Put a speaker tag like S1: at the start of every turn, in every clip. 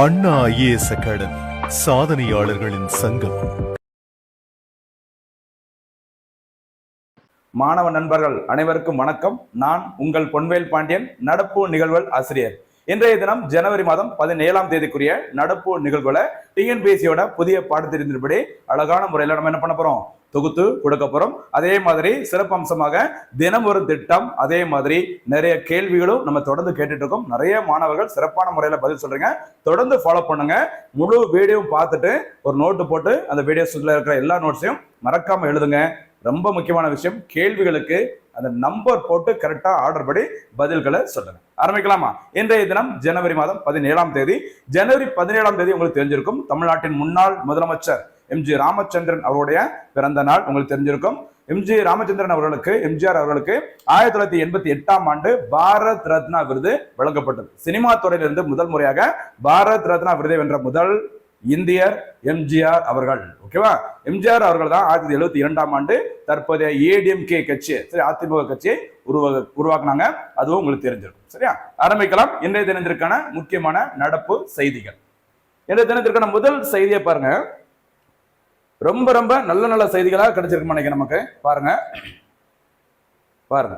S1: அண்ணா IAS academy சாதனையாளர்களின் சங்கம்.
S2: மாணவ நண்பர்கள் அனைவருக்கும் வணக்கம். நான் உங்கள் பொன்வேல் பாண்டியன் நடப்பு நிகழ்வுகள் ஆசிரியர். இன்றைய தினம் ஜனவரி மாதம் பதினேழாம் தேதிக்குரிய நடப்பு நிகழ்வுல டிஎன்பிஎஸ்சியோட புதிய பாடத்திருந்தபடி அழகான முறையில் நம்ம என்ன பண்ண போறோம்? தொகுத்து கொடுக்க போறோம். அதே மாதிரி சிறப்பம்சமாக தினம் ஒரு திட்டம் அதே மாதிரி நிறைய கேள்விகளும் நம்ம தொடர்ந்து கேட்டுட்டு இருக்கோம். நிறைய மாணவர்கள் சிறப்பான முறையில் பதில் சொல்றீங்க. தொடர்ந்து ஃபாலோ பண்ணுங்க. முழு வீடியோவும் பார்த்துட்டு ஒரு நோட்டு போட்டு அந்த வீடியோஸ்ல இருக்கிற எல்லா நோட்ஸையும் மறக்காம எழுதுங்க. ரொம்ப முக்கியமான விஷயம் கேள்விகளுக்கு அந்த நம்பர் போட்டு கரெக்டா ஆர்டர் படி பதில்களை சொல்லுங்க. ஆரம்பிக்கலாமா? இன்றைய தினம் ஜனவரி மாதம் பதினேழாம் தேதி. ஜனவரி பதினேழாம் தேதி உங்களுக்கு தெரிஞ்சிருக்கும். தமிழ்நாட்டின் முன்னாள் முதலமைச்சர் எம்ஜி ராமச்சந்திரன் அவருடைய பிறந்த நாள் உங்களுக்கு தெரிஞ்சிருக்கும். எம்ஜி ராமச்சந்திரன் அவர்களுக்கு எம்ஜிஆர் அவர்களுக்கு ஆயிரத்தி தொள்ளாயிரத்தி எண்பத்தி எட்டாம் ஆண்டு பாரத் ரத்னா விருது வழங்கப்பட்டது. சினிமா துறையிலிருந்து முதல் முறையாக பாரத் ரத்னா விருதை வென்ற முதல் இந்தியர் எம்ஜிஆர் அவர்கள். ஓகேவா எம்ஜிஆர் அவர்கள் தான் ஆயிரத்தி தொள்ளாயிரத்தி எழுபத்தி இரண்டாம் ஆண்டு தற்போதைய ஏடிஎம்கே கட்சி சரி அதிமுக கட்சியை உருவா உருவாக்குனாங்க. அதுவும் உங்களுக்கு தெரிஞ்சிருக்கும். சரியா? ஆரம்பிக்கலாம். இன்றைய தினத்திற்கான முக்கியமான நடப்பு செய்திகள். இன்றைய தினத்திற்கான முதல் செய்தியை பாருங்க. ரொம்ப ரொம்ப நல்ல நல்ல செய்திகளாக கிடைச்சிருக்கு நினைக்கிறேன் நமக்கு. பாருங்க. பாருங்க.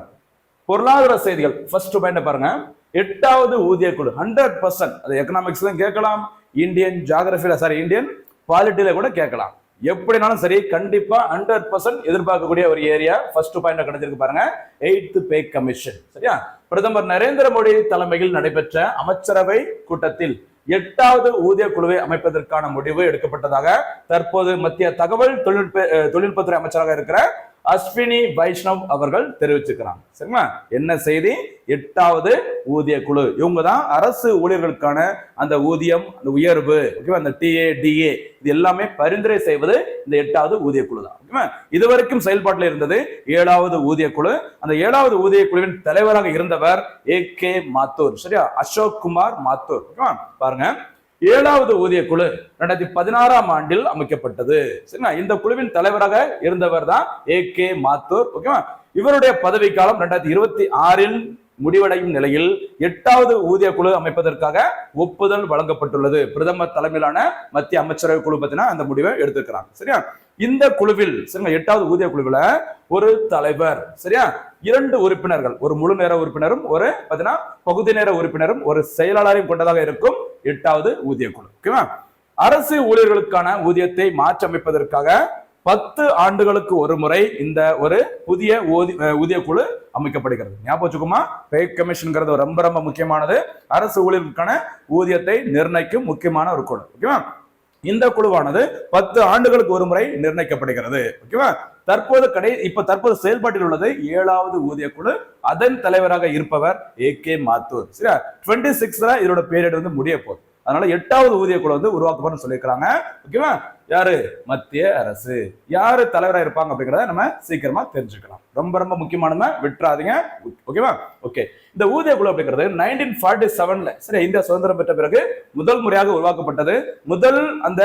S2: பொருளாதார செய்திகள். ஃபர்ஸ்ட் பாயிண்ட் பாருங்க. எட்டாவது ஊதிய குழு ஹண்ட்ரட் பர்சன்ட் அது எக்கனாமிக்ஸ்ல கேட்கலாம். இந்தியன் ஜாகிரபியில சாரி இந்தியன் பாலிட்டியில கூட கேட்கலாம். எப்படினாலும் சரி கண்டிப்பா ஹண்ட்ரட் பர்சன்ட் எதிர்பார்க்கக்கூடிய ஒரு ஏரியா ஃபர்ஸ்ட் பாயிண்ட் கிடைச்சிருக்கு பாருங்க. எயித்து பே கமிஷன் சரியா? பிரதமர் நரேந்திர மோடி தலைமையில் நடைபெற்ற அமைச்சரவை கூட்டத்தில் எட்டாவது ஊதிய குழுவை அமைப்பதற்கான முடிவு எடுக்கப்பட்டதாக தற்போது மத்திய தகவல் தொழில்நுட்ப தொழில்நுட்பத்துறை அமைச்சராக இருக்கிற அஸ்வினி வைஷ்ணவ் அவர்கள் தெரிவிச்சுக்கிறாங்க. சரிங்களா? என்ன செய்தி? எட்டாவது ஊதிய குழு. இவங்க தான் அரசு ஊழியர்களுக்கான அந்த ஊதியம் அந்த உயர்வு ஓகேவா அந்த டிஏ டிஏ இது எல்லாமே பரிந்துரை செய்வது இந்த எட்டாவது ஊதிய குழு தான் ஓகேவா இதுவரைக்கும் செயல்பாட்டில் இருந்தது ஏழாவது ஊதிய குழு. அந்த ஏழாவது ஊதிய குழுவின் தலைவராக இருந்தவர் ஏ கே மாத்தூர் சரியா? அசோக் குமார் மாத்தூர் ஓகேவா பாருங்க. ஏழாவது ஊதிய குழு ரெண்டாயிரத்தி பதினாறாம் ஆண்டில் அமைக்கப்பட்டது. சரிங்களா? இந்த குழுவின் தலைவராக இருந்தவர் தான் ஏ கே மாத்தூர். ஓகேவா? இவருடைய பதவிக்காலம் ரெண்டாயிரத்தி இருபத்தி ஆறில் முடிவடையும் நிலையில் எட்டாவது ஊதிய குழு அமைப்பதற்காக ஒப்புதல் வழங்கப்பட்டுள்ளது. பிரதமர் தலைமையிலான மத்திய அமைச்சரவை குழு பார்த்தீங்கன்னா அந்த முடிவை எடுத்திருக்கிறாங்க. சரியா? இந்த குழுவில் சரிங்களா எட்டாவது ஊதிய குழுவில் ஒரு தலைவர். சரியா? இரண்டு உறுப்பினர்கள். ஒரு முழு நேர உறுப்பினரும் ஒரு பாத்தீங்கன்னா பகுதி நேர உறுப்பினரும் ஒரு செயலாளரையும் கொண்டதாக இருக்கும் எட்டாவது ஊதிய குழு ஓகேவா அரசு ஊழியர்களுக்கான ஊதியத்தை மாற்றமைப்பதற்காக பத்து ஆண்டுகளுக்கு ஒரு முறை இந்த ஒரு புதிய ஊதிய குழு அமைக்கப்படுகிறது. ஞாபகம் வச்சுக்கோமா? பே கமிஷன்ங்கிறது ரொம்ப ரொம்ப முக்கியமானது. அரசு ஊழியர்களுக்கான ஊதியத்தை நிர்ணயிக்கும் முக்கியமான ஒரு குழு. ஓகேவா இந்த குழுவானது பத்து ஆண்டுகளுக்கு ஒரு முறை நிர்ணயிக்கப்படுகிறது. ஓகேவா? தற்போது கடை இப்ப தற்போது செயல்பாட்டில் உள்ளது ஏழாவது ஊதிய குழு. அதன் தலைவராக இருப்பவர் ஏ கே மாத்தூர் சரியா? டுவெண்ட்டி சிக்ஸ்ல இதோட பீரியட் வந்து முடிய போகுது. அதனால எட்டாவது ஊதிய குழு வந்து உருவாக்கப்படும்னு சொல்லியிருக்கிறாங்க. ஓகேவா? யாரு? மத்திய அரசு. யாரு தலைவராக இருப்பாங்க அப்படிங்கிறத நம்ம சீக்கிரமா தெரிஞ்சுக்கலாம். ரொம்ப ரொம்ப முக்கியமானதா விட்டுறாதீங்க. ஓகேவா ஓகே இந்த ஊதிய குழு அப்படிங்கிறது நைன்டீன் ஃபார்ட்டி செவன்ல சரி இந்தியா சுதந்திரம் பெற்ற பிறகு முதல் முறையாக உருவாக்கப்பட்டது. முதல் அந்த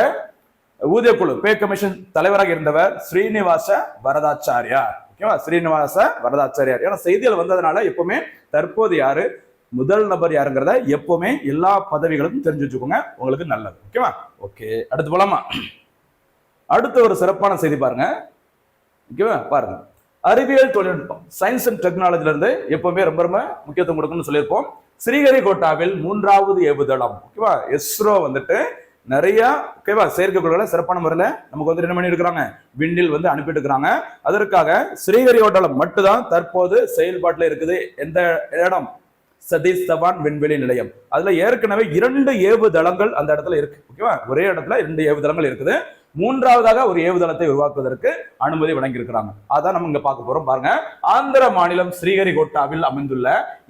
S2: ஊதிய குழு பே கமிஷன் தலைவராக இருந்தவர் ஸ்ரீனிவாச வரதாச்சாரியார். ஓகேவா ஸ்ரீனிவாச வரதாச்சாரியார். ஏன்னா செய்திகள் வந்ததுனால எப்பவுமே தற்போது யாரு? முதல் நபர் யாருங்கிறத எப்பவுமே எல்லா பதவிகளுக்கும் தெரிஞ்சு வச்சுக்கோங்க. உங்களுக்கு நல்லது. ஓகேவா ஓகே அடுத்து போலாமா? அடுத்த ஒரு சிறப்பான செய்தி பாருங்க. ஓகேவா? பாருங்க. அறிவியல் தொழில்நுட்பம் சயின்ஸ் அண்ட் டெக்னாலஜில இருந்து எப்பவுமே ரொம்ப ரொம்ப முக்கியத்துவம் கொடுக்கணும்னு சொல்லியிருப்போம். ஸ்ரீஹரிகோட்டாவில் மூன்றாவது ஏவுதளம். ஓகேவா? எஸ்ரோ வந்துட்டு நிறைய ஓகேவா? செயற்கைக்கோள்களை சிறப்பான முறையில் நமக்கு வந்து என்ன பண்ணி இருக்கிறாங்க விண்ணில் வந்து அனுப்பிட்டு இருக்கிறாங்க அதற்காக ஸ்ரீஹரிகோட்டாவில் மட்டும்தான் தற்போது செயல்பாட்டில் இருக்குது. எந்த இடம்? சதீஷ் தவான் விண்வெளி நிலையம். அதுல ஏற்கனவே இரண்டு ஏவுதளங்கள் அந்த இடத்துல இருக்கு. ஓகேவா? ஒரே இடத்துல இரண்டு ஏவுதளங்கள் இருக்குது. மூன்றாவதாக ஒரு ஏவுதளத்தை உருவாக்குவதற்கு அனுமதி வழங்கியிருக்கிறாங்க. அதான் நம்ம இங்க பார்க்க போறோம் பாருங்க. ஆந்திர மாநிலம் ஸ்ரீஹரிகோட்டாவில் அமைந்துள்ள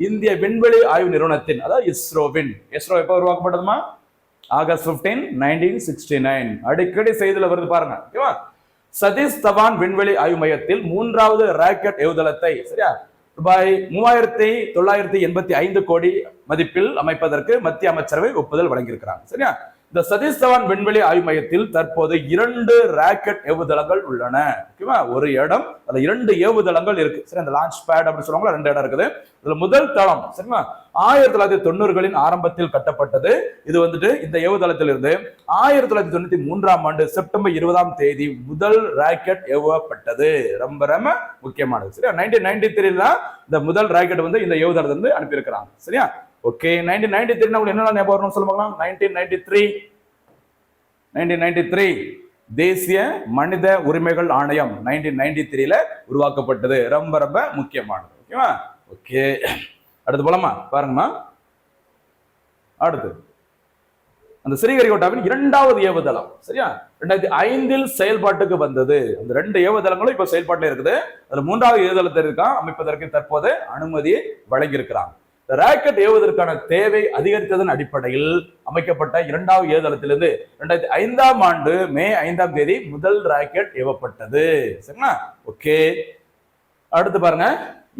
S2: இந்திய விண்வெளி ஆய்வு நிறுவனத்தின் அதாவது இஸ்ரோவின் இஸ்ரோ எப்ப உருவாக்கப்பட்டதுமா? ஆகஸ்ட் 15 நைன்டீன் சிக்ஸ்டி நைன் அடிக்கடி செய்தியில் வருது பாருங்க. ஓகேவா? சதீஷ் தவான் விண்வெளி ஆய்வு மையத்தில் மூன்றாவது ராக்கெட் ஏவுதளத்தை சரியா? ரூபாய் மூவாயிரத்தி தொள்ளாயிரத்தி எண்பத்தி ஐந்து கோடி மதிப்பில் அமைப்பதற்கு மத்திய அமைச்சரவை ஒப்புதல் வழங்கியிருக்கிறாங்க. சரியா? இந்த சதீஷ் தவான் விண்வெளி ஆய்வு மையத்தில் தற்போது இரண்டு ராக்கெட் ஏவுதளங்கள் உள்ளன. ஓகேவா ஒரு இடம் அதுல இரண்டு ஏவுதளங்கள் இருக்கு. சரி அந்த லான்ச் பேட் அப்படின்னு சொல்லுவாங்க ரெண்டு இடம் இருக்குது. இதுல முதல் தளம் சரிங்களா ஆயிரத்தி தொள்ளாயிரத்தி தொண்ணூறுகளின் ஆரம்பத்தில் கட்டப்பட்டது. இது வந்துட்டு இந்த ஏவுதளத்தில் இருந்து ஆயிரத்தி தொள்ளாயிரத்தி தொண்ணூத்தி மூன்றாம் ஆண்டு செப்டம்பர் இருபதாம் தேதி முதல் ராக்கெட் ஏவப்பட்டது. ரொம்ப ரொம்ப முக்கியமானது. சரியா? நைன்டீன் நைன்டி த்ரீல இந்த முதல் ராக்கெட் வந்து இந்த ஏவுதளத்துல இருந்து அனுப்பியிருக்கிறாங்க. சரியா? ஓகே நைன்டீன் நைன்டி த்ரீ உங்களுக்கு என்ன ஞாபகம் வரணும்னு சொல்லுவாங்களா nineteen ninety three nineteen ninety three தேசிய மனித உரிமைகள் ஆணையம் நைன்டீன் நைன்டி த்ரீல உருவாக்கப்பட்டது. ரொம்ப ரொம்ப முக்கியமானது. ஓகேவா ஓகே அடுத்து போலாமா? பாருங்கம்மா. அடுத்து. அந்த ஸ்ரீஹரிகோட்டாவின் இரண்டாவது ஏவுதளம். சரியா? ரெண்டாயிரத்தி ஐந்தில் செயல்பாட்டுக்கு வந்தது. அந்த ரெண்டு ஏவுதளங்களும் இப்ப செயல்பாட்டில் இருக்குது. அதுல மூன்றாவது ஏவுதளத்தை அமைப்பதற்கு தற்போது அனுமதி வழங்கியிருக்கிறாங்க. ராக்கெட் ஏவுவதற்கான தேவை அதிகரித்ததன் அடிப்படையில் அமைக்கப்பட்ட இரண்டாவது ஏவுதளத்திலிருந்து ரெண்டாயிரத்தி ஐந்தாம் ஆண்டு மே ஐந்தாம் தேதி முதல் ராக்கெட் ஏவப்பட்டது. சரிங்களா? ஓகே அடுத்து பாருங்க.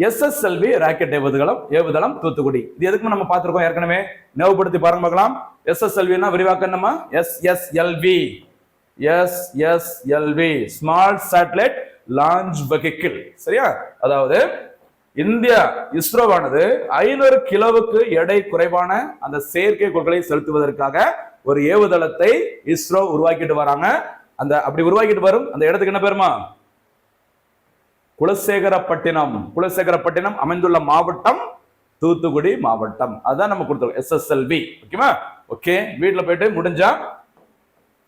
S2: எஸ்எஸ்எல்வி ராக்கெட் ஏவுதளம் ஏவுதளம் தூத்துக்குடி. இது எதுக்கு நம்ம பார்த்துருக்கோம் ஏற்கனவே? நினைவுபடுத்தி பாருங்க பார்க்கலாம். எஸ்எஸ்எல்வினா விரிவாக்கம் நம்ம SSLV SSLV small satellite launch vehicle சரியா? அதாவது இந்தியா இஸ்ரோவானது ஐநூறு கிலோவுக்கு எடை குறைவான அந்த செயற்கை கோள்களை செலுத்துவதற்காக ஒரு ஏவுதளத்தை இஸ்ரோ உருவாக்கிட்டு வராங்க. அந்த அப்படி உருவாக்கிட்டு வரும் அந்த இடத்துக்கு என்ன பேருமா? குலசேகரப்பட்டினம். குலசேகரப்பட்டினம் அமைந்துள்ள மாவட்டம் தூத்துக்குடி மாவட்டம். அதான் நம்ம கொடுத்தோம் எஸ்எஸ்எல்வி ஓகேவா? ஓகே வீட்டில் போயிட்டு முடிஞ்சா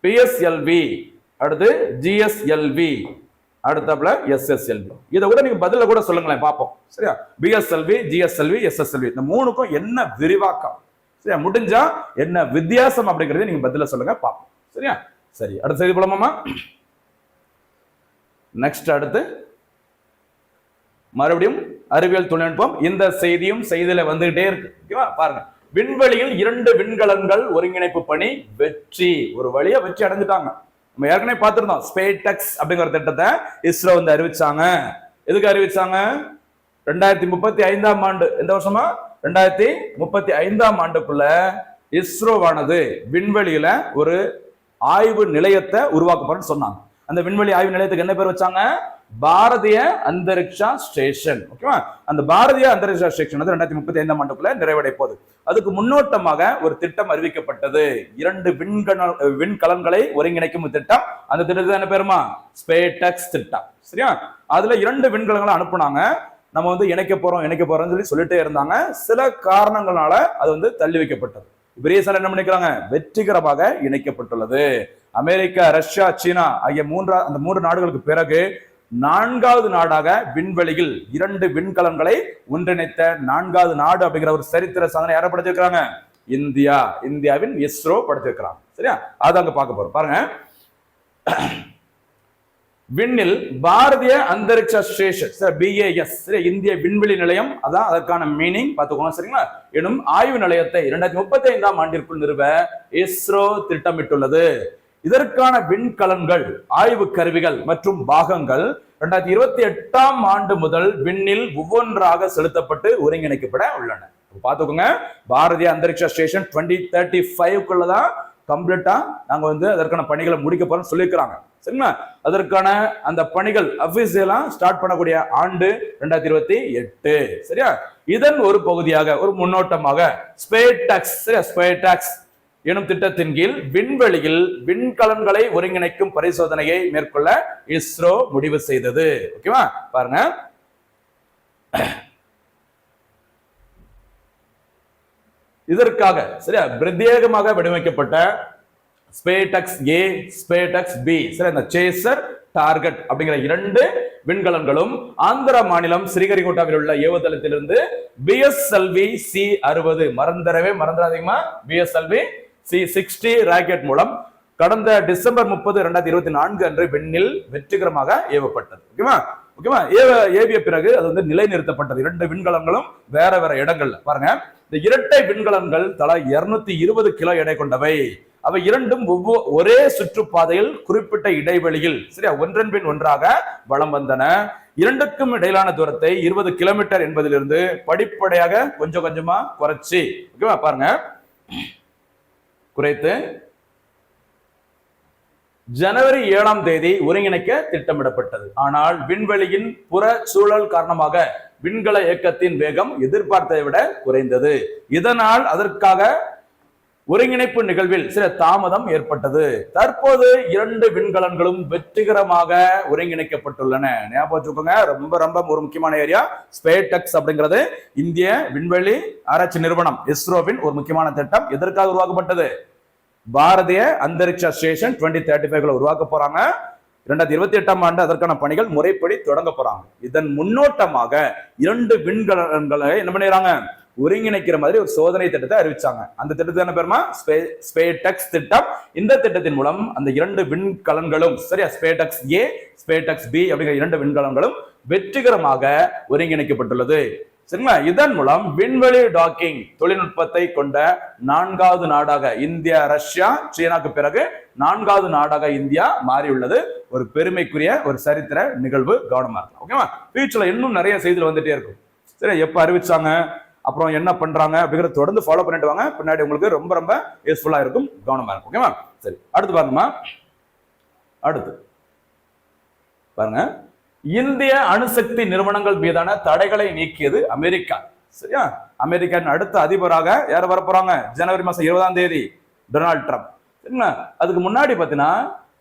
S2: பிஎஸ்எல்வி அடுத்து ஜிஎஸ்எல்வி அடுத்தாப்புல எஸ்எஸ்எல்வி இதை கூட நீங்க பதில கூட சொல்லுங்களேன் பார்ப்போம். சரியா? பிஎஸ்எல்வி ஜிஎஸ்எல்வி எஸ்எஸ்எல்வி இந்த மூணுக்கும் என்ன விரிவாக்கம்? சரியா? முடிஞ்சா என்ன வித்தியாசம் அப்படிங்கறத நீங்க பதில சொல்லுங்க பார்ப்போம். சரியா? சரி அடுத்த செய்தி போலாமாமா நெக்ஸ்ட் அடுத்து மறுபடியும் அறிவியல் தொழில்நுட்பம் இந்த செய்தியும் செய்தியில வந்துகிட்டே இருக்கு. ஓகேவா? பாருங்க. விண்வெளியில் இரண்டு விண்கலன்கள் ஒருங்கிணைப்பு பணி வெற்றி. ஒரு வழியா வெற்றி அடைஞ்சிட்டாங்க. நம்ம ஏற்கனவே பார்த்துருந்தோம். ஸ்பேடெக்ஸ் அப்படிங்கிற திட்டத்தை இஸ்ரோ வந்து அறிவிச்சாங்க. எதுக்கு அறிவிச்சாங்க? ரெண்டாயிரத்தி முப்பத்தி ஐந்தாம் ஆண்டு எந்த வருஷமா? ரெண்டாயிரத்தி முப்பத்தி ஐந்தாம் ஆண்டுக்குள்ள இஸ்ரோவானது விண்வெளியில ஒரு ஆய்வு நிலையத்தை உருவாக்க சொன்னாங்க. அந்த விண்வெளி ஆய்வு நிலையத்துக்கு என்ன பேர் வச்சாங்க? பாரதிய அந்தரிக்ஷா ஸ்டேஷன். ஓகேவா? அந்த பாரதிய அந்தரிக்ஷா ஸ்டேஷன் வந்து ரெண்டாயிரத்தி முப்பத்தி ஐந்தாம் ஆண்டுக்குள்ள நிறைவடை போகுது. அதுக்கு முன்னோட்டமாக ஒரு திட்டம் அறிவிக்கப்பட்டது. இரண்டு விண்கண விண்கலன்களை ஒருங்கிணைக்கும் திட்டம். அந்த திட்டத்துக்கு என்ன பேருமா? ஸ்பேடெக்ஸ் திட்டம். சரியா? அதுல இரண்டு விண்கலங்களை அனுப்புனாங்க. நம்ம வந்து இணைக்க போறோம் இணைக்க போறோம்னு சொல்லி சொல்லிட்டே இருந்தாங்க. சில காரணங்களால அது வந்து தள்ளி வைக்கப்பட்டது. பெரிய சார் என்ன பண்ணிக்கிறாங்க வெற்றிகரமாக இணைக்கப்பட்டுள்ளது. அமெரிக்கா ரஷ்யா சீனா ஆகிய மூன்றா அந்த மூன்று நாடுகளுக்கு பிறகு நான்காவது நாடாக விண்வெளியில் இரண்டு விண்கலன்களை ஒன்றிணைத்த நான்காவது நாடு அப்படிங்கிற ஒரு சரித்திர சாதனை யாரை படைச்சிருக்கிறாங்க இந்தியா. இந்தியாவின் இஸ்ரோ படைச்சிருக்கிறாங்க சரியா? அது அங்க பார்க்க போறோம். பாருங்க. விண்ணில் பாரதிய அந்தரிக்ஷ ஸ்டேஷன் பிஏஎஸ் இந்திய விண்வெளி நிலையம். அதான் அதற்கான மீனிங் பார்த்துக்கோங்க சரிங்களா? எனும் ஆய்வு நிலையத்தை இரண்டாயிரத்தி முப்பத்தி ஐந்தாம் ஆண்டிற்குள் நிறுவ இஸ்ரோ திட்டமிட்டுள்ளது. இதற்கான விண்கலன்கள் ஆய்வு கருவிகள் மற்றும் பாகங்கள் இரண்டாயிரத்தி இருபத்தி எட்டாம் ஆண்டு முதல் விண்ணில் ஒவ்வொன்றாக செலுத்தப்பட்டு ஒருங்கிணைக்கப்பட உள்ளன. பார்த்துக்கோங்க Bharatiya Antariksh station twenty thirty ஃபைவ்க்குள்ளதான் கம்ப்ளீட்டா நாங்க வந்து அதற்கான பணிகளை முடிக்க போறோம்னு சொல்லியிருக்கிறாங்க. சரிங்களா? அதற்கான அந்த பணிகள் அபிஷியலா ஸ்டார்ட் பண்ணக்கூடிய ஆண்டு ரெண்டாயிரத்தி இருபத்தி எட்டு. சரியா? இதன் ஒரு பகுதியாக ஒரு முன்னோட்டமாக ஸ்பேடாக்ஸ் சரியா? ஸ்பேடாக்ஸ் எனும் திட்டத்தின் கீழ் விண்வெளியில் விண்கலன்களை ஒருங்கிணைக்கும் பரிசோதனையை மேற்கொள்ள இஸ்ரோ முடிவு செய்தது. ஓகேவா பாருங்க. இதற்காக சரியா? பிரத்யேகமாக வடிவமைக்கப்பட்ட ஸ்பேடக்ஸ் ஏ ஸ்பேடக்ஸ் பி சரி அந்த சேசர் டார்கெட் அப்படிங்கிற இரண்டு விண்கலன்களும் ஆந்திர மாநிலம் ஸ்ரீஹரிகோட்டாவில் உள்ள ஏவுதளத்திலிருந்து பிஎஸ்எல்வி சி அறுபது. மறந்துடவே மறந்துடாதீங்கம்மா. பிஎஸ்எல்வி சி சிக்ஸ்டி ராக்கெட் மூலம் கடந்த டிசம்பர் முப்பது இரண்டாயிரத்தி இருபத்தி நான்கு அன்று விண்ணில் வெற்றிகரமாக ஏவப்பட்டது. ஓகேவா? ஓகேவா? ஏவ ஏவிய பிறகு அது வந்து நிலைநிறுத்தப்பட்டது. இரண்டு விண்கலங்களும் வேற வேற இடங்கள்ல. பாருங்க. இந்த இரட்டை விண்கலங்கள் தலா இருநூத்தி இருபது கிலோ எடை கொண்டவை. அவை இரண்டும் ஒவ்வொரு ஒரே சுற்றுப்பாதையில் குறிப்பிட்ட இடைவெளியில் சரியா? ஒன்றன் பின் ஒன்றாக வலம் வந்தன. இரண்டுக்கும் இடையிலான தூரத்தை இருபது கிலோமீட்டர் என்பதிலிருந்து படிப்படியாக கொஞ்சம் கொஞ்சமா குறைச்சி. ஓகேவா? பாருங்க. குறைத்து ஜனவரி ஏழாம் தேதி ஒருங்கிணைக்க திட்டமிடப்பட்டது. ஆனால் விண்வெளியின் புற சூழல் காரணமாக விண்கல இயக்கத்தின் வேகம் எதிர்பார்த்ததை விட குறைந்தது. இதனால் அதற்காக ஒருங்கிணைப்பு நிகழ்வில் சில தாமதம் ஏற்பட்டது. தற்போது இரண்டு விண்கலன்களும் வெற்றிகரமாக ஒருங்கிணைக்கப்பட்டுள்ளன. ஞாபகம் வச்சுக்கோங்க ரொம்ப ரொம்ப ஒரு முக்கியமான ஏரியா ஸ்பேடெக்ஸ் அப்படிங்கிறது. இந்திய விண்வெளி ஆராய்ச்சி நிறுவனம் இஸ்ரோவின் ஒரு முக்கியமான திட்டம் எதற்காக உருவாக்கப்பட்டது? Bharatiya Antariksh station twenty thirty ஃபைவ்ல உருவாக்க போறாங்க. இரண்டாயிரத்தி இருபத்தி எட்டாம் ஆண்டு அதற்கான பணிகள் முறைப்படி தொடங்க போறாங்க. இதன் முன்னோட்டமாக இரண்டு விண்கலன்களை என்ன பண்ணிடுறாங்க? ஒருங்கிணைக்கிற மாதிரி ஒரு சோதனை திட்டத்தை அறிவிச்சாங்க. அந்த திட்டத்தை என்ன பேருமா? ஸ்பேடெக்ஸ் திட்டம். இந்த திட்டத்தின் மூலம் அந்த இரண்டு விண்கலன்களும் சரியா? ஸ்பேடெக்ஸ் ஏ ஸ்பேடெக்ஸ் பி அப்படிங்கிற இரண்டு விண்கலன்களும் வெற்றிகரமாக ஒருங்கிணைக்கப்பட்டுள்ளது. சரிங்களா? இதன் மூலம் விண்வெளி டாக்கிங் தொழில்நுட்பத்தை கொண்ட நான்காவது நாடாக இந்தியா ரஷ்யா சீனாக்கு பிறகு நான்காவது நாடாக இந்தியா மாறியுள்ளது. ஒரு பெருமைக்குரிய ஒரு சரித்திர நிகழ்வு கவனமா இருக்கலாம். ஓகேவா? ஃபியூச்சர்ல இன்னும் நிறைய செய்திகள் வந்துட்டே இருக்கும். சரி எப்ப அறிவிச்சாங்க? அப்புறம் என்ன பண்றாங்க அப்படிங்கிறத தொடர்ந்து ஃபாலோ பண்ணிட்டு வாங்க. பின்னாடி உங்களுக்கு ரொம்ப ரொம்ப யூஸ்ஃபுல்லா இருக்கும். கவனமா இருக்கும். ஓகேவா சரி. அடுத்து பாருங்கம்மா. அடுத்து. பாருங்க. இந்திய அணுசக்தி நிறுவனங்கள் மீதான தடைகளை நீக்கியது அமெரிக்கா. சரியா? அமெரிக்கன் அடுத்த அதிபராக யார் வர போறாங்க ஜனவரி மாசம் இருபதாம் தேதி டொனால்ட் ட்ரம்ப். சரிங்களா? அதுக்கு முன்னாடி பார்த்தீங்கன்னா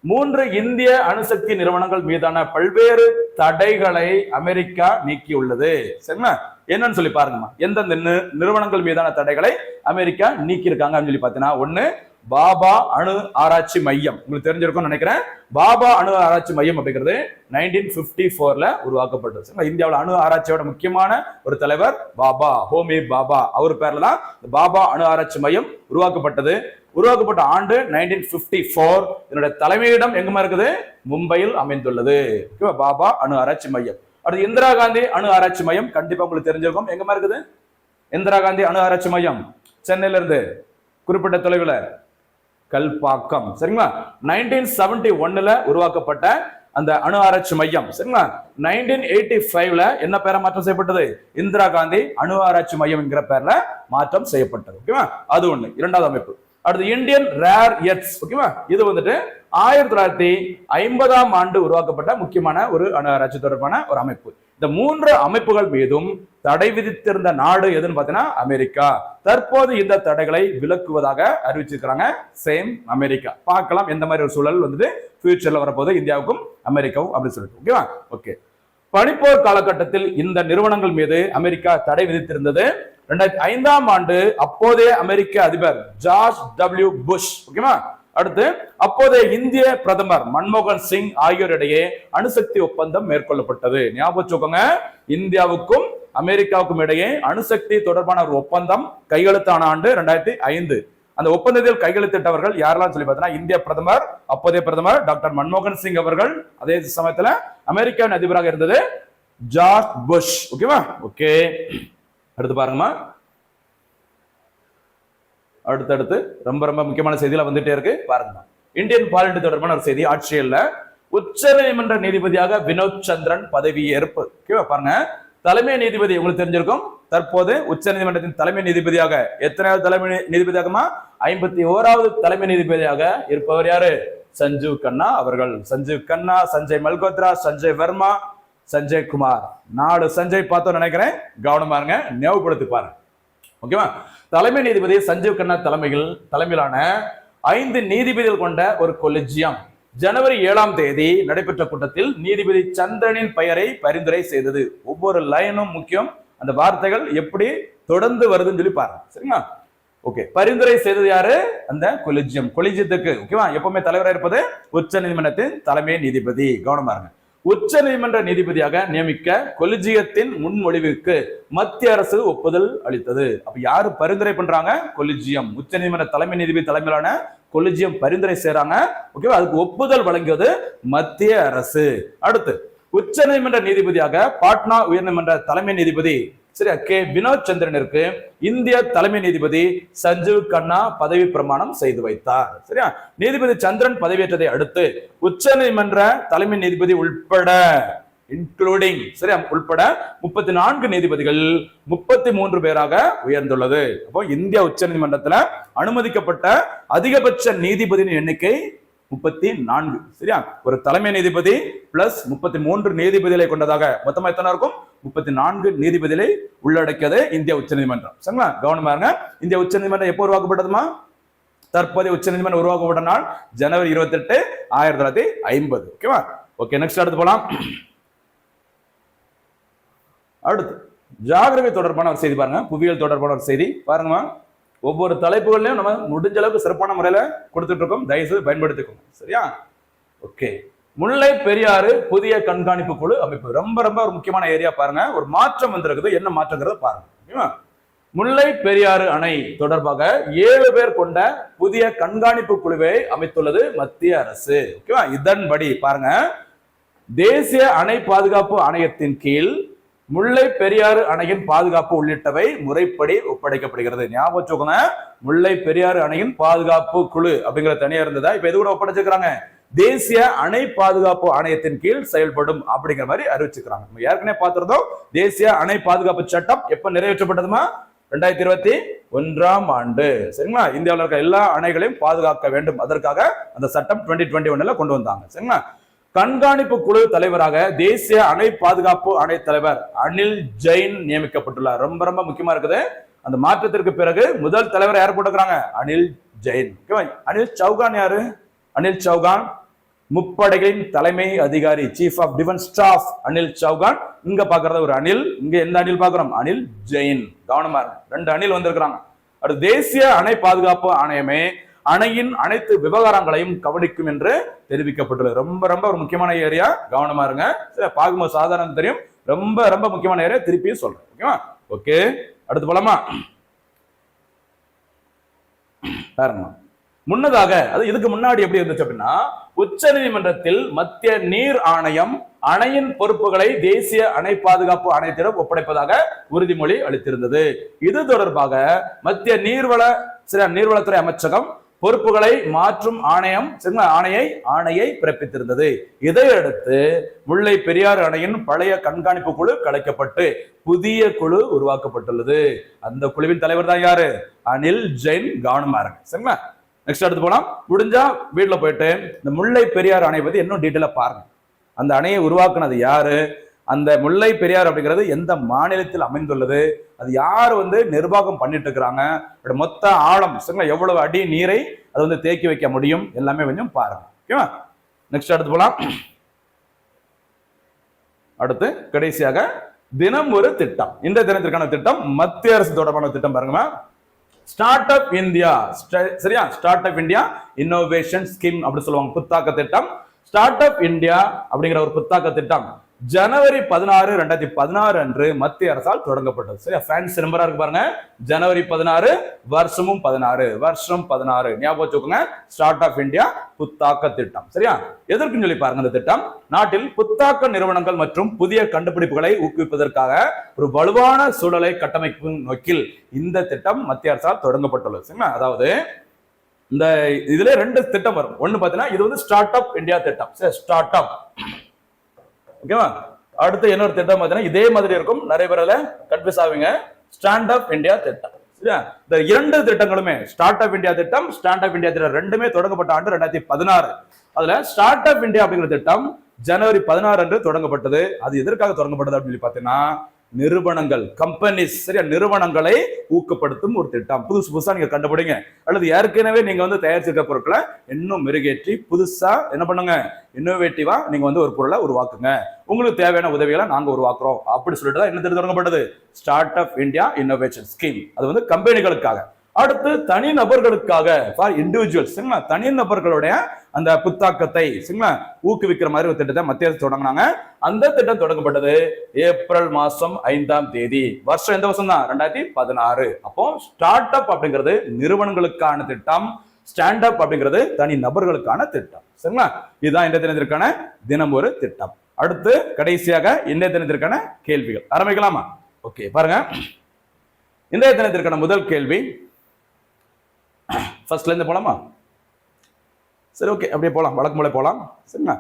S2: மூன்று இந்திய அணுசக்தி நிறுவனங்கள் மீதான பல்வேறு தடைகளை அமெரிக்கா நீக்கியுள்ளது. சரிங்களா? என்னன்னு சொல்லி பாருங்கம்மா. எந்தெந்த நி- நிறுவனங்கள் மீதான தடைகளை அமெரிக்கா நீக்கியிருக்காங்க அப்படின்னு சொல்லி பார்த்தீங்கன்னா ஒண்ணு பாபா அணு ஆராய்ச்சி மையம். உங்களுக்கு தெரிஞ்சிருக்கும்னு நினைக்கிறேன். பாபா அணு ஆராய்ச்சி மையம் அப்படிங்கிறது நைன்டீன் பிப்டி ஃபோர்ல உருவாக்கப்பட்டது இந்தியாவில் அணு ஆராய்ச்சியோட முக்கியமான ஒரு தலைவர் பாபா ஹோமி பாபா. அவர் பேர்ல தான் இந்த பாபா அணு ஆராய்ச்சி மையம் உருவாக்கப்பட்டது. உருவாக்கப்பட்ட ஆண்டு நைன்டீன் பிப்டி ஃபோர் இதனுடைய தலைமையிடம் எங்குமா இருக்குது? மும்பையில் அமைந்துள்ளது. பாபா அணு ஆராய்ச்சி மையம். அடுத்து இந்திரா காந்தி அணு ஆராய்ச்சி மையம். கண்டிப்பா உங்களுக்கு தெரிஞ்சிருக்கும். எங்கமா இருக்குது? இந்திரா காந்தி அணு ஆராய்ச்சி மையம். சென்னையில இருந்து குறிப்பிட்ட தொலைவில் கல்பாக்கம். சரிங்களா? நைன்டீன் செவன்டி ஒன்னுல உருவாக்கப்பட்ட அந்த அணு ஆராய்ச்சி மையம். சரிங்களா? நைன்டீன் எயிட்டி ஃபைவ்ல என்ன பேரை மாற்றம் செய்யப்பட்டது? இந்திரா காந்தி அணு ஆராய்ச்சி மையம் என்கிற பேர்ல மாற்றம் செய்யப்பட்டது. ஓகேவா? அது ஒண்ணு. இரண்டாவது அமைப்பு. அடுத்து இந்தியன் ரேர் எட்ஸ் ஓகேவா இது வந்துட்டு ஆயிரத்தி தொள்ளாயிரத்தி ஐம்பதாம் ஆண்டு உருவாக்கப்பட்ட முக்கியமான ஒரு அணு தொடர்பான ஒரு அமைப்பு. இந்த மூன்று அமைப்புகள் மீதும் தடை விதித்திருந்த நாடு எதுன்னு பார்த்தீங்கன்னா அமெரிக்கா. தற்போது இந்த தடைகளை விலக்குவதாக அறிவிச்சிருக்கிறாங்க சேம் அமெரிக்கா. பார்க்கலாம் எந்த மாதிரி ஒரு சூழல் வந்துட்டு ஃபியூச்சர்ல வரப்போகுது இந்தியாவுக்கும் அமெரிக்காவும் அப்படின்னு சொல்லிட்டு ஓகேவா ஓகே பனிப்போர் காலகட்டத்தில் இந்த நிறுவனங்கள் மீது அமெரிக்கா தடை விதித்திருந்தது ரெண்டாயிரத்தி ஐந்தாம் ஆண்டு அப்போதைய அமெரிக்க அதிபர் ஜார்ஜ் டபிள்யூ புஷ் ஓகேவா? அடுத்து அப்போதைய இந்திய பிரதமர் மன்மோகன் சிங் ஆகியோரிடையே அணுசக்தி ஒப்பந்தம் மேற்கொள்ளப்பட்டது. ஞாபகம் வச்சுக்கோங்க இந்தியாவுக்கும் அமெரிக்காவுக்கும் இடையே அணுசக்தி தொடர்பான ஒரு ஒப்பந்தம் கையெழுத்தான ஆண்டு ரெண்டாயிரத்தி ஐந்து. அந்த ஒப்பந்தத்தில் கையெழுத்திட்டவர்கள் யாரெல்லாம் சொல்லி பார்த்தீங்கன்னா இந்திய பிரதமர் அப்போதைய பிரதமர் டாக்டர் மன்மோகன் சிங் அவர்கள் அதே சமயத்துல அமெரிக்காவின் அதிபராக இருந்தது ஜார்ஜ் புஷ் ஓகேவா? ஓகே. அடுத்து பாருங்கம்மா. அடுத்தடுத்து ரொம்ப ரொம்ப முக்கியமான செய்தியில வந்துட்டே இருக்கு. பாருங்கம்மா. இந்தியன் பாலிட்டி தொடர்பான ஒரு செய்தி ஆட்சியில் உச்ச நீதிமன்ற நீதிபதியாக வினோத் சந்திரன் பதவி ஏற்பு. ஓகேவா பாருங்க. தலைமை நீதிபதி உங்களுக்கு தெரிஞ்சிருக்கும். தற்போது உச்ச நீதிமன்றத்தின் தலைமை நீதிபதியாக எத்தனாவது தலைமை நீதிபதியாகமா ஐம்பத்தி ஓராவது தலைமை நீதிபதியாக இருப்பவர் யாரு? சஞ்சீவ் கண்ணா அவர்கள். சஞ்சீவ் கண்ணா சஞ்சய் மல்கோத்ரா சஞ்சய் வர்மா சஞ்சய் குமார். நாலு சஞ்சய் பார்த்தோம் நினைக்கிறேன். கவனமா இருங்க ஞாபகப்படுத்தி பாருங்க. ஓகேவா? தலைமை நீதிபதி சஞ்சீவ் கண்ணா தலைமையில் தலைமையிலான ஐந்து நீதிபதிகள் கொண்ட ஒரு கொலிஜியம். ஜனவரி ஏழாம் தேதி நடைபெற்ற கூட்டத்தில் நீதிபதி சந்திரனின் பெயரை பரிந்துரை செய்தது. ஒவ்வொரு லைனும் முக்கியம். அந்த வார்த்தைகள் எப்படி தொடர்ந்து வருதுன்னு சொல்லி பாருங்க. சரிங்களா? ஓகே. பரிந்துரை செய்தது யாரு? அந்த கொலிஜியம். கொலிஜியத்துக்கு. ஓகேவா? எப்பவுமே தலைவராக இருப்பது உச்ச நீதிமன்றத்தின் தலைமை நீதிபதி. கவனமா இருங்க உச்ச நீதிமன்ற நீதிபதியாக நியமிக்க கொலிஜியத்தின் முன்மொழிவுக்கு மத்திய அரசு ஒப்புதல் அளித்தது. அப்ப யாரு பரிந்துரை பண்றாங்க? கொலிஜியம். உச்ச நீதிமன்ற தலைமை நீதிபதி தலைமையிலான கொலிஜியம் பரிந்துரை செய்றாங்க. ஓகேவா? அதுக்கு ஒப்புதல் வழங்கியது மத்திய அரசு. அடுத்து உச்ச நீதிமன்ற நீதிபதியாக பாட்னா உயர்நீதிமன்ற தலைமை நீதிபதி சரியா? கே. வினோத் சந்திரனிற்கு இந்திய தலைமை நீதிபதி சஞ்சீவ் கண்ணா பதவி பிரமாணம் செய்து வைத்தார். சரியா? நீதிபதி சந்திரன் பதவியேற்றதை அடுத்து உச்ச நீதிமன்ற தலைமை நீதிபதி உள்பட இன்க்ளூடிங் சரியா? உள்பட முப்பத்தி நான்கு நீதிபதிகள் முப்பத்தி மூன்று பேராக உயர்ந்துள்ளது. அப்போ இந்திய உச்ச நீதிமன்றத்துல அனுமதிக்கப்பட்ட அதிகபட்ச நீதிபதியின் எண்ணிக்கை முப்பத்தி நான்கு சரியா? ஒரு தலைமை நீதிபதி பிளஸ் முப்பத்தி மூன்று நீதிபதிகளை கொண்டதாக மொத்தமா எத்தனை இருக்கும்? முப்பத்தி நான்கு நீதிபதிகளை உள்ளடக்கியது இந்திய உச்சநீதிமன்றம். சரிங்களா? கவனமா இருங்க. இந்திய உச்சநீதிமன்றம் எப்போ உருவாக்கப்பட்டதுமா? தற்போதைய உச்சநீதிமன்றம் உருவாக்கப்பட்ட நாள் ஜனவரி இருபத்தி எட்டு ஆயிரத்தி தொள்ளாயிரத்தி ஐம்பது. ஓகேவா? ஓகே நெக்ஸ்ட் அடுத்து போலாம். அடுத்து ஜாகிரதை தொடர்பான ஒரு செய்தி பாருங்க. புவியியல் தொடர்பான ஒரு செய்தி. பாருங்கம்மா. ஒவ்வொரு தலைப்புகள்லையும் நம்ம முடிஞ்ச அளவுக்கு சிறப்பான முறையில கொடுத்துட்டு இருக்கோம். தயவுசெய்து பயன்படுத்திக்கோங்க. சரியா? ஓகே. முல்லை பெரியாறு புதிய கண்காணிப்பு குழு அமைப்பு. ரொம்ப ரொம்ப ஒரு முக்கியமான ஏரியா பாருங்க. ஒரு மாற்றம் வந்திருக்குது. என்ன மாற்றங்கிறத பாருங்க. ஓகேவா முல்லை பெரியாறு அணை தொடர்பாக ஏழு பேர் கொண்ட புதிய கண்காணிப்பு குழுவை அமைத்துள்ளது மத்திய அரசு. ஓகேவா? இதன்படி பாருங்க. தேசிய அணை பாதுகாப்பு ஆணையத்தின் கீழ் முல்லை பெரியாறு அணையின் பாதுகாப்பு உள்ளிட்டவை முறைப்படி ஒப்படைக்கப்படுகிறது. ஞாபகம் வச்சுக்கோங்க. முல்லை பெரியாறு அணையின் பாதுகாப்பு குழு அப்படிங்கிற தனியா இருந்ததா? இப்ப எது கூட ஒப்படைச்சிருக்கிறாங்க? தேசிய அணை பாதுகாப்பு ஆணையத்தின் கீழ் செயல்படும் அப்படிங்கிற மாதிரி அறிவிச்சுக்கிறாங்க நம்ம ஏற்கனவே பார்த்திருந்தோம் தேசிய அணை பாதுகாப்பு சட்டம் எப்ப நிறைவேற்றப்பட்டதுமா? ரெண்டாயிரத்தி இருபத்தி ஒன்றாம் ஆண்டு. சரிங்களா? இந்தியாவில் இருக்க எல்லா அணைகளையும் பாதுகாக்க வேண்டும். அதற்காக அந்த சட்டம் டுவெண்ட்டி டுவெண்ட்டி ஒன்ல கொண்டு வந்தாங்க. சரிங்களா? கண்காணிப்பு குழு தலைவராக தேசிய அணை பாதுகாப்பு ஆணை தலைவர் அனில் ஜெயின் நியமிக்கப்பட்டுள்ளார். ரொம்ப ரொம்ப முக்கியமா இருக்குது. அந்த மாற்றத்திற்கு பிறகு முதல் தலைவர் யார் போட்டுக்கிறாங்க அனில் ஜெயின். அனில் சௌகான் யாரு? அனில் சௌகான் முப்படைகளின் தலைமை அதிகாரி chief of defence staff Anil Chauhan. இங்க பாக்குறது ஒரு அனில் இங்க எந்த அனில் பாக்குறோம் அனில் ஜெயின். கவனமா ரெண்டு அனில் வந்திருக்கிறாங்க. அடுத்து தேசிய அணை பாதுகாப்பு ஆணையமே அணையின் அனைத்து விவகாரங்களையும் கவனிக்கும் என்று தெரிவிக்கப்பட்டுள்ளது. ரொம்ப ரொம்ப ஒரு முக்கியமான ஏரியா கவனமா இருங்க. பார்க்கும்போது சாதாரணம் தெரியும். ரொம்ப ரொம்ப முக்கியமான ஏரியா திருப்பியும் சொல்றேன். ஓகேவா? ஓகே. அடுத்து போலாமா? பாருங்க. முன்னதாக அது இதுக்கு முன்னாடி எப்படி இருந்துச்சு அப்படின்னா உச்ச நீதிமன்றத்தில் மத்திய நீர் ஆணையம் அணையின் பொறுப்புகளை தேசிய அணை பாதுகாப்பு ஆணையத்திடம் ஒப்படைப்பதாக உறுதிமொழி அளித்திருந்தது. இது தொடர்பாக மத்திய நீர்வள சில நீர்வளத்துறை அமைச்சகம் பொறுப்புகளை மாற்றும் ஆணையம் ஆணையை ஆணையை பிறப்பித்திருந்தது. இதையடுத்து முல்லை பெரியாறு அணையின் பழைய கண்காணிப்பு குழு கலைக்கப்பட்டு புதிய குழு உருவாக்கப்பட்டுள்ளது. அந்த குழுவின் தலைவர் தான் யாரு? அனில் ஜெயின் கவனமா இருக்கு சரிங்களா? நெக்ஸ்ட் அடுத்து போலாம். முடிஞ்சா வீட்டில் போயிட்டு இந்த முல்லை பெரியாறு அணை பத்தி இன்னும் டீட்டெயிலா பாருங்க. அந்த அணையை உருவாக்குனது யாரு? அந்த முல்லை பெரியார் அப்படிங்கிறது எந்த மாநிலத்தில் அமைந்துள்ளது? அது யார் வந்து நிர்வாகம் பண்ணிட்டு இருக்கிறாங்க மொத்த ஆழம் சரிங்களா எவ்வளவு அடி நீரை அது வந்து தேக்கி வைக்க முடியும்? எல்லாமே கொஞ்சம் பாருங்க. ஓகேவா நெக்ஸ்ட் அடுத்து போலாம். அடுத்து கடைசியாக தினம் ஒரு திட்டம். இந்த தினத்திற்கான திட்டம் மத்திய அரசு தொடர்பான திட்டம் பாருங்கம்மா. ஸ்டார்ட் அப் இந்தியா சரியா? Start up India innovation scheme அப்படின்னு சொல்லுவாங்க. புத்தாக்க திட்டம். ஸ்டார்ட் அப் இந்தியா அப்படிங்கிற ஒரு புத்தாக்க திட்டம். ஜனவரி பதினாறு ரெண்டாயிரத்தி பதினாறு அன்று மத்திய அரசால் தொடங்கப்பட்டது. சரியா? ஃபேன்ஸ் நம்பரா இருக்கு பாருங்க. ஜனவரி பதினாறு வருஷமும் பதினாறு. வருஷம் பதினாறு. ஞாபகம் வச்சுக்கோங்க. ஸ்டார்ட் ஆஃப் இந்தியா புத்தாக்க திட்டம். சரியா? எதற்குன்னு சொல்லி பாருங்க இந்த திட்டம்? நாட்டில் புத்தாக்க நிறுவனங்கள் மற்றும் புதிய கண்டுபிடிப்புகளை ஊக்குவிப்பதற்காக ஒரு வலுவான சூழலை கட்டமைக்கும் நோக்கில் இந்த திட்டம் மத்திய அரசால் தொடங்கப்பட்டுள்ளது. சரிங்களா? அதாவது இந்த இதுல ரெண்டு திட்டம் வரும். ஒன்னு பாத்தீங்கன்னா இது வந்து ஸ்டார்ட் அப் இந்தியா திட்டம். ஸ்டார்ட் அப் ஓகேவா? அடுத்து இன்னொரு திட்டம் பார்த்தீங்கன்னா இதே மாதிரி இருக்கும். நிறைய பேர் கன்ஃபியூஸ் ஆவீங்க. ஸ்டாண்ட் அப் இந்தியா திட்டம். சரியா? இந்த இரண்டு திட்டங்களுமே ஸ்டார்ட் அப் இந்தியா திட்டம் ஸ்டாண்ட் அப் இந்தியா திட்டம் ரெண்டுமே தொடங்கப்பட்ட ஆண்டு ரெண்டாயிரத்தி பதினாறு. அதுல ஸ்டார்ட் அப் இந்தியா அப்படிங்கிற திட்டம் ஜனவரி பதினாறு அன்று தொடங்கப்பட்டது. அது எதற்காக தொடங்கப்பட்டது அப்படின்னு சொல்லி பார்த்தீங்கன்னா நிறுவனங்கள் கம்பெனிஸ் சரியா? நிறுவனங்களை ஊக்கப்படுத்தும் ஒரு திட்டம். புதுசு புதுசா நீங்க கண்டுபிடிங்க. அல்லது ஏற்கனவே நீங்க வந்து தயாரிச்சிருக்க பொருட்களை இன்னும் மெருகேற்றி புதுசா என்ன பண்ணுங்க? இன்னோவேட்டிவா நீங்க வந்து ஒரு பொருளை உருவாக்குங்க. உங்களுக்கு தேவையான உதவிகளை நாங்க உருவாக்குறோம். அப்படி சொல்லிட்டு தான் என்ன திட்டம் தொடங்கப்பட்டது. Start up India innovation scheme அது வந்து கம்பெனிகளுக்காக அடுத்து தனி நபர்களுக்காக ஃபார் இண்டிவிஜுவல்ஸ் தனி நபர்களுடைய அந்த புத்தாக்கத்தை சரிங்களா? ஊக்குவிக்கிற மாதிரி ஒரு திட்டத்தை மத்திய அரசு தொடங்கினாங்க. அந்த திட்டம் தொடங்கப்பட்டது ஏப்ரல் மாசம் ஐந்தாம் தேதி. வருஷம் எந்த வருஷம் தான் ரெண்டாயிரத்தி பதினாறு. அப்போ ஸ்டார்ட் அப் அப்படிங்கிறது நிறுவனங்களுக்கான திட்டம் ஸ்டாண்ட் அப் அப்படிங்கிறது தனி நபர்களுக்கான திட்டம் சரிங்களா? இதுதான் இந்த தினத்திற்கான தினம் ஒரு திட்டம். அடுத்து கடைசியாக இன்றைய தினத்திற்கான கேள்விகள். ஆரம்பிக்கலாமா? ஓகே பாருங்க. இன்றைய தினத்திற்கான முதல் கேள்வி. ஃபர்ஸ்ட்ல இருந்து போலாமா? சரி ஓகே அப்படியே போகலாம் வழக்கம் போகலாம் சரிங்களா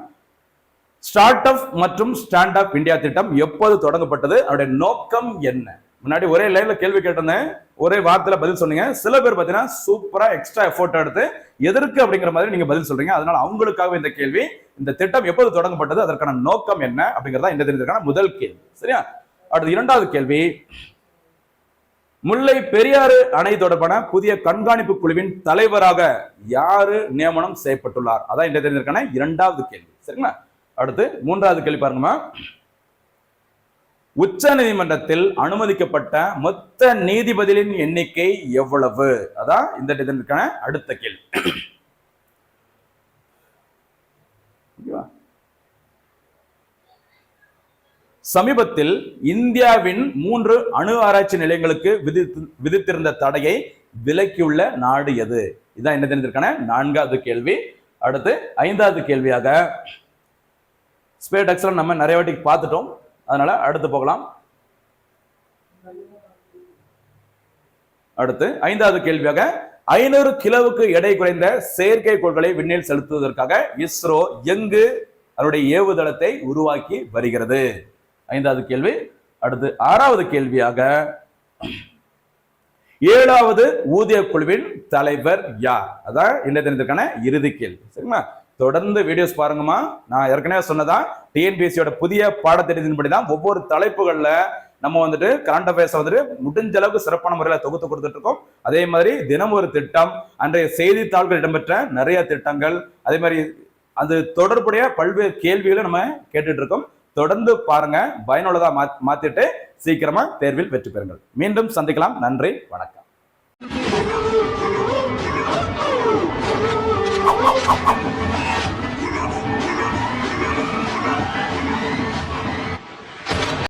S2: ஸ்டார்ட் அப் மற்றும் ஸ்டாண்ட் அப் இந்தியா திட்டம் எப்போது தொடங்கப்பட்டது? அவருடைய நோக்கம் என்ன? முன்னாடி ஒரே லைன்ல கேள்வி கேட்டிருந்தேன். ஒரே வார்த்தையில பதில் சொன்னீங்க. சில பேர் பார்த்தீங்கன்னா சூப்பரா எக்ஸ்ட்ரா எஃபோர்ட் எடுத்து எதற்கு அப்படிங்கிற மாதிரி நீங்க பதில் சொல்றீங்க. அதனால அவங்களுக்காக இந்த கேள்வி இந்த திட்டம் எப்போது தொடங்கப்பட்டது அதற்கான நோக்கம் என்ன அப்படிங்கிறதா இந்த திட்டத்திற்கான முதல் கேள்வி. சரியா? அடுத்து இரண்டாவது கேள்வி. முல்லை பெரியாறு அணை தொடர்பான புதிய கண்காணிப்பு குழுவின் தலைவராக யாரு நியமனம் செய்யப்பட்டுள்ளார்? அதான் இந்த தெரிஞ்சிருக்கான இரண்டாவது கேள்வி. சரிங்களா? அடுத்து மூன்றாவது கேள்வி பாருங்கம்மா. உச்ச நீதிமன்றத்தில் அனுமதிக்கப்பட்ட மொத்த நீதிபதிகளின் எண்ணிக்கை எவ்வளவு? அதான் இந்த தினத்திற்கான அடுத்த கேள்வி ஓகேவா? சமீபத்தில் இந்தியாவின் மூன்று அணு ஆராய்ச்சி நிலையங்களுக்கு விதித்து விதித்திருந்த தடையை விலக்கியுள்ள நாடு எது? இதான் என்ன தெரிஞ்சிருக்கான? நான்காவது கேள்வி. அடுத்து ஐந்தாவது கேள்வியாக ஸ்பேட் நம்ம நிறைய வாட்டி பார்த்துட்டோம். அதனால அடுத்து போகலாம். அடுத்து ஐந்தாவது கேள்வியாக ஐநூறு கிலோவுக்கு எடை குறைந்த செயற்கைக்கோள்களை விண்ணில் செலுத்துவதற்காக இஸ்ரோ எங்கு அதனுடைய ஏவுதளத்தை உருவாக்கி வருகிறது? ஐந்தாவது கேள்வி. அடுத்து ஆறாவது கேள்வியாக ஏழாவது ஊதிய குழுவின் தலைவர் யார்? அதான் இந்த தினத்திற்கான இறுதி கேள்வி. சரிங்களா தொடர்ந்து வீடியோஸ் பாருங்கம்மா. நான் ஏற்கனவே சொன்னதான் டிஎன்பிஎஸ்சியோட புதிய பாடத்திட்டத்தின்படி தான் ஒவ்வொரு தலைப்புகளில் நம்ம வந்துட்டு கரண்ட் அஃபேர்ஸை வந்துட்டு முடிஞ்ச அளவுக்கு சிறப்பான முறையில் தொகுத்து கொடுத்துட்டு இருக்கோம். அதே மாதிரி தினம் ஒரு திட்டம் அன்றைய செய்தித்தாள்கள் இடம்பெற்ற நிறைய திட்டங்கள் அதே மாதிரி அது தொடர்புடைய பல்வேறு கேள்விகளை நம்ம கேட்டுட்டு இருக்கோம். தொடர்ந்து பாருங்க. பயனுள்ளதா மாத்திட்டு சீக்கிரமா தேர்வில் வெற்றி பெறுங்கள். மீண்டும் சந்திக்கலாம். நன்றி. வணக்கம்.